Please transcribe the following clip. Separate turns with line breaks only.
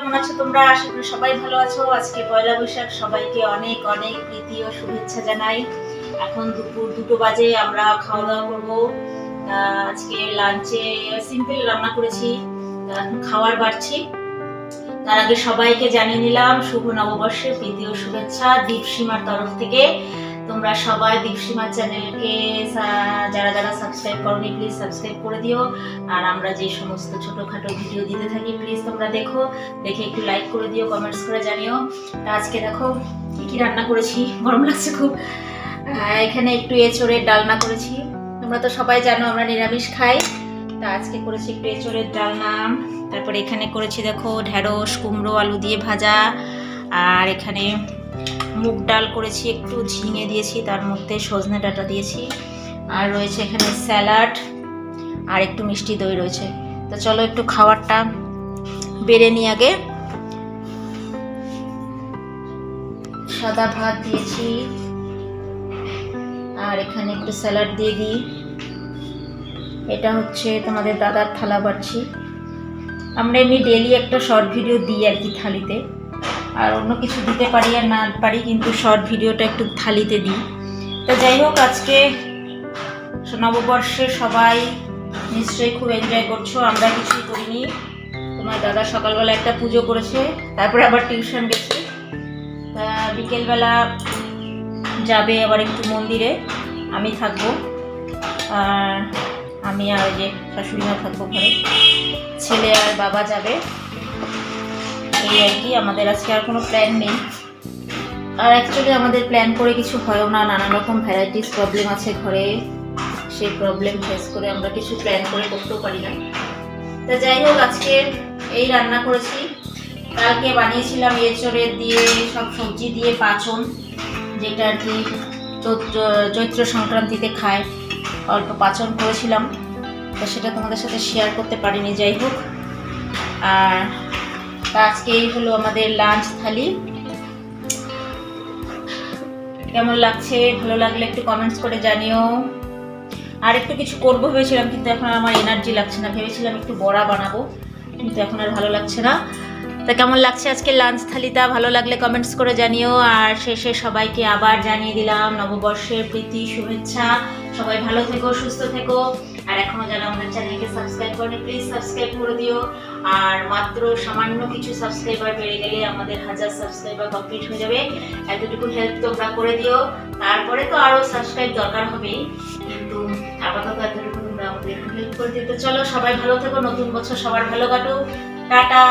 কেমন আছো তোমরা? আশা করি সবাই ভালো আছো। আজকে পয়লা বৈশাখ, সবাইকে অনেক অনেক প্রীতি ও শুভেচ্ছা জানাই। এখন দুপুর দুটো বাজে, আমরা খাওয়া দাওয়া করব আজকে লাঞ্চে সিম্পল রান্না করেছি। খাওয়ার বাড়ছি। তার আগে সবাইকে জানিয়ে নিলাম, শুভ নববর্ষের প্রীতি ও শুভেচ্ছা দীপসীমার তরফ থেকে। তোমরা সবাই দীপসীমার চ্যানেলকে যারা যারা সাবস্ক্রাইব করনি প্লিজ সাবস্ক্রাইব করে দিও। আর আমরা যে সমস্ত ছোটোখাটো ভিডিও দিতে থাকি প্লিজ তোমরা দেখো। দেখে একটু লাইক করে দিও কমেন্টস করে জানিও। তা আজকে দেখো, কী কী রান্না করেছি? গরম লাগছে খুব। এখানে একটু এঁচড়ের ডালনা করেছি। তোমরা তো সবাই জানো, আমরা নিরামিষ খাই। তা আজকে করেছি একটু এঁচড়ের ডালনা। তারপরে এখানে করেছি দেখো, ঢেঁড়স, কুমড়ো, আলু দিয়ে ভাজা। আর এখানে মুগ ডাল করেছি, একটু ঝিঙে দিয়েছি, তার মধ্যে সজনে ডাঁটা দিয়েছি। আর রয়েছে এখানে স্যালাড আর একটু মিষ্টি দই রয়েছে। তো চলো একটু খাবারটা বেড়ে নিই আগে। সাদা ভাত দিয়েছি। আর এখানে একটু স্যালাড দিয়ে দিই। এটা হচ্ছে তোমাদের দাদার থালা বাড়ছি। আমরা এমনি ডেলি একটা শর্ট ভিডিও দিই আর কি থালিতে। আর অন্য কিছু দিতে পারি আর না পারি, কিন্তু শর্ট ভিডিওটা একটু থালিতে দিই। তো যাই হোক, আজকে নববর্ষে সবাই নিশ্চয়ই খুব এনজয় করছ। আমরা কিছুই করিনি। তোমার দাদা সকালবেলা একটা পুজো করেছে, তারপরে আবার টিউশন গেছে। তা বিকেলবেলা যাবে আবার একটু মন্দিরে, আমি থাকব। আর আমি আর যে শাশুড়িমা থাকব ঘরে। ছেলে আর বাবা যাবে। এই আর কি, আমাদের আজকে আর কোনো প্ল্যান নেই। আর অ্যাকচুয়ালি আমাদের প্ল্যান করে কিছু হয়ও না, নানান রকম ভ্যারাইটিস প্রবলেম আছে ঘরে। সেই প্রবলেম ফেস করে আমরা কিছু প্ল্যান করে করতেও পারি না। তা যাই হোক, আজকে এই রান্না করেছি। কালকে বানিয়েছিলাম এঁচড়ের দিয়ে, সব সবজি দিয়ে পাচন, যেটা আর কি চৈত্র চৈত্র সংক্রান্তিতে খায়। অল্প পাচন করেছিলাম। তো সেটা তোমাদের সাথে শেয়ার করতে পারিনি, যাই হোক। আর তা আজকে এই হলো আমাদের লাঞ্চ থালি। কেমন লাগছে? ভালো লাগলে একটু কমেন্টস করে জানিও। আর একটু কিছু করব ভেবেছিলাম, কিন্তু এখন আমার এনার্জি লাগছে না। ভেবেছিলাম একটু বড়া বানাবো, কিন্তু এখন আর ভালো লাগছে না। তা কেমন লাগছে আজকে লাঞ্চ থালিটা? ভালো লাগলে কমেন্টস করে জানিও। আর শেষে সবাইকে আবার জানিয়ে দিলাম, নববর্ষের প্রীতি, শুভেচ্ছা। সবাই ভালো থেকো, সুস্থ থেকো। আর এখনও যারা আমাদের চ্যানেলকে সাবস্ক্রাইব করেনি প্লিজ সাবস্ক্রাইব করে দিও। আর মাত্র সামান্য কিছু সাবস্ক্রাইবার বেড়ে গেলে আমাদের হাজার সাবস্ক্রাইবার কমপ্লিট হয়ে যাবে। এতটুকু হেল্প তোমরা করে দিও। তারপরে তো আরও সাবস্ক্রাইব দরকার হবে কিন্তু আপাতত এতটুকু তোমরা আমাদের হেল্প করে দিও। চলো সবাই ভালো থেকো, নতুন বছর সবার ভালো কাটো টাটা!